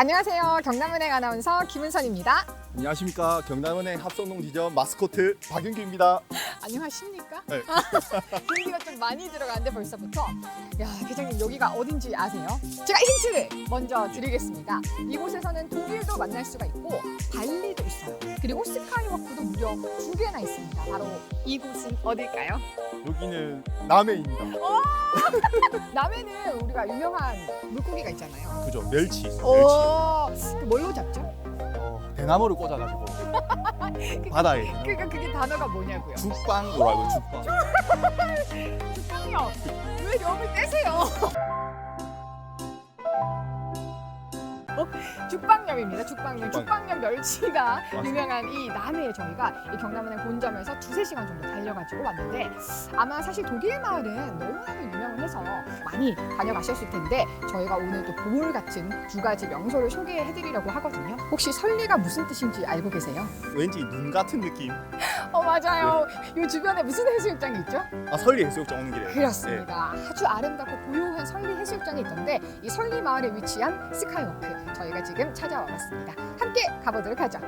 안녕하세요. 경남은행 아나운서 김은선입니다. 안녕하십니까 경남은행 합성농 지점 마스코트 박윤규입니다. 안녕하십니까? 네. 분위기가 좀 많이 들어가는데 벌써부터 야 계장님 여기가 어딘지 아세요? 제가 힌트를 먼저 드리겠습니다. 이곳에서는 독일도 만날 수가 있고 발리도 있어요. 그리고 스카이워크도 무려 두 개나 있습니다. 바로 이곳은 어딜까요? 여기는 남해입니다. 남해는 우리가 유명한 물고기가 있잖아요. 그죠 멸치. 멸치. 오, 그 뭘로 잡죠? 어, 대나무를 꽂아가지고 바다에 그러니까 그게 단어가 뭐냐고요? 죽방으로 알고 죽방. 죽방요. 왜 염을 떼세요? 죽방염입니다. 죽방염. 죽방염 멸치가 유명한 이 남해에 저희가 이 경남은행 본점에서 두세 시간 정도 달려가지고 왔는데 아마 사실 독일 마을은 너무나도 유명을 해서 많이 다녀가셨을 텐데 저희가 오늘 또 보물 같은 두 가지 명소를 소개해드리려고 하거든요. 혹시 설리가 무슨 뜻인지 알고 계세요? 왠지 눈 같은 느낌. 어 맞아요. 이 주변에 무슨 해수욕장이 있죠? 아 설리 해수욕장 오는 길에. 그렇습니다. 아주 아름답고 고요한 설리 해수욕장이 있던데 이 설리 마을에 위치한 스카이워크 저희가 지금 찾아와 봤습니다. 함께 가보도록 하죠.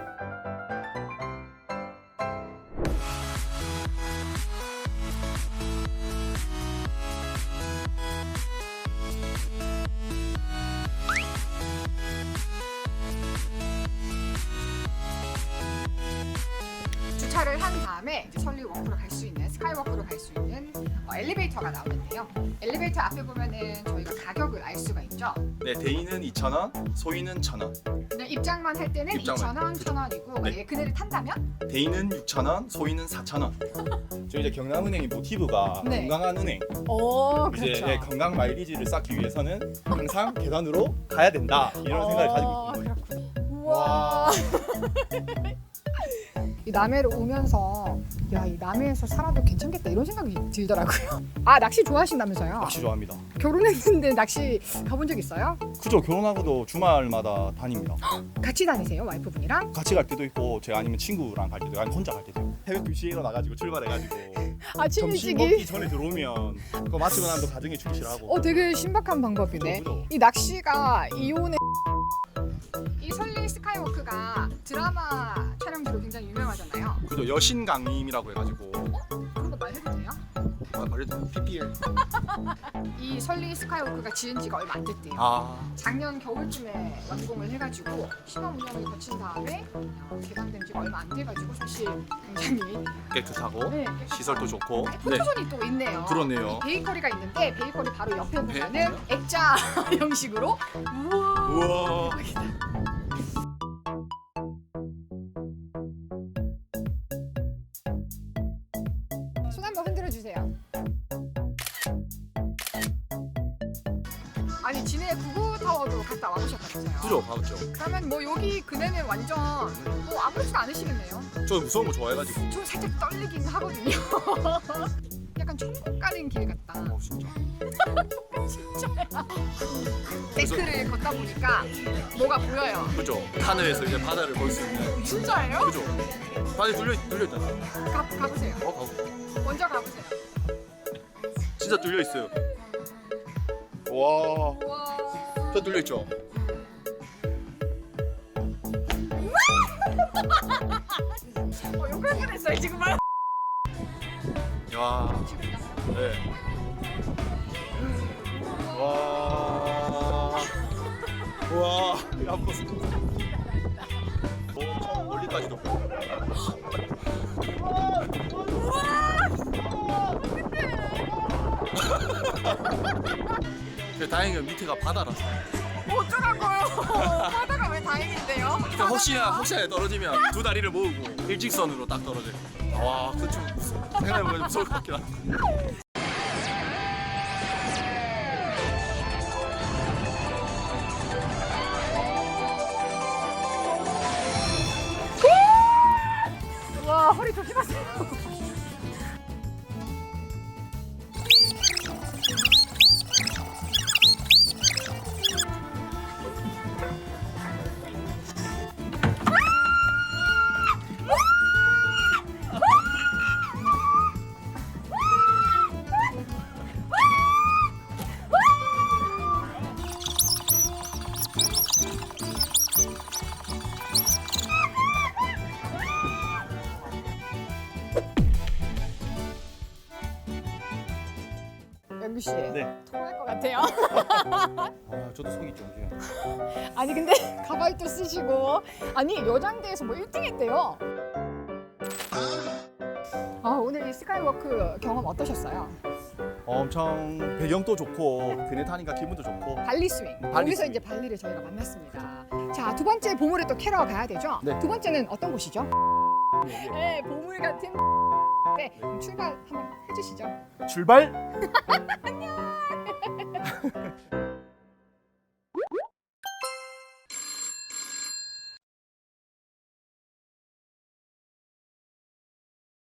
주차를 한 다음에 설리 워크로 갈 수 있는 스카이워크로 갈수 있는 어, 엘리베이터가 나오는데요. 엘리베이터 앞에 보면은 저희가 가격을 알 수가 있죠. 네 대인은 2,000원, 소인은 1,000원. 그냥 입장만 할 때는 입장만. 2,000원, 1,000원이고 네. 만약에 그네를 탄다면 대인은 6,000원, 소인은 4,000원. 저희 이제 경남은행의 모티브가 네. 건강한 은행. 오 이제 그렇죠. 예, 건강 마일리지를 쌓기 위해서는 항상 계단으로 가야 된다 이런 생각을 가지고 있는 거예 이 남해로 오면서 야 이 남해에서 살아도 괜찮겠다 이런 생각이 들더라고요. 아 낚시 좋아하신다면서요? 낚시 좋아합니다. 결혼했는데 낚시 가본 적 있어요? 그죠 결혼하고도 주말마다 다닙니다. 같이 다니세요 와이프분이랑? 같이 갈 때도 있고 제가 아니면 친구랑 갈 때도 있고 아니면 혼자 갈 때도 있고 새벽 2시에 일어나가지고 출발해가지고 아침 점심 일찍이? 먹기 전에 들어오면 그거 마치고 나면 또 가정에 충실하고 어 되게 신박한 방법이네. 그죠, 그죠. 이 낚시가 이온의 이 설리 스카이워크가 드라마 그죠 여신 강림이라고 해가지고. 그런 거 말해도 돼요? 아, 말해도 PPL 이 설리 스카이워크가 지은 지가 얼마 안 됐대요. 아. 작년 겨울쯤에 완공을 해가지고 시범 운영을 거친 다음에 어, 개방된 지가 얼마 안 돼가지고 사실 굉장히 깨끗하고 네, 시설도 좋고. 네 포토존이 또 있네요. 그러네요. 베이커리가 있는데 베이커리 바로 옆에 네. 보면은 액자 형식으로 우와! 우와. 흔 들어 주세요. 아니 진해 구구 타워도 갔다 와보셨다면서요? 그죠 가봤죠 그러면 뭐 여기 그네는 완전 뭐 아무렇지도 않으시겠네요. 저 무서운 거 좋아해가지고 좀 살짝 떨리긴 하거든요. 약간 천국 가는 길 같다. 어 진짜 데크를 걷다 보니까 뭐가 보여요. 그죠 하늘에서 이제 바다를 볼 수 있는 진짜예요? 그죠 바다에 뚫려 뚫려 있잖아 가, 가보세요. 어 가보 먼저 가보세요. 진짜 뚫려 있어요 와 우와. 저 뚫려 있죠 어, 욕할 뻔했어요 지금 말. 야 네. 와. 와. 이거 한번 보세요. 엄청 보여. 근데 다행히 밑에가 바다라서. 어쩌라고요? 바다가 왜 다행인데요? 그러니까 혹시나 혹시나 떨어지면 두 다리를 모으고 일직선으로 딱 떨어져. 와, 그좀 생각해보면 무서울 것 같긴 한데. 허리 조심하 유비 씨 네. 통할 것 같아요. 아, 저도 속이 좀 그래요. 아니 근데 가발도 쓰시고 아니 여장대에서 뭐 1등했대요. 아 오늘 이 스카이워크 경험 어떠셨어요? 엄청 배경도 좋고 그네 타니까 기분도 좋고. 발리 스윙. 발리 여기서 스윙. 이제 발리를 저희가 만났습니다. 자 두 번째 보물을 또 캐러 가야 되죠? 네. 두 번째는 어떤 곳이죠? 예, 예. 네 보물 같은. 네 그럼 출발 한번 해주시죠. 출발.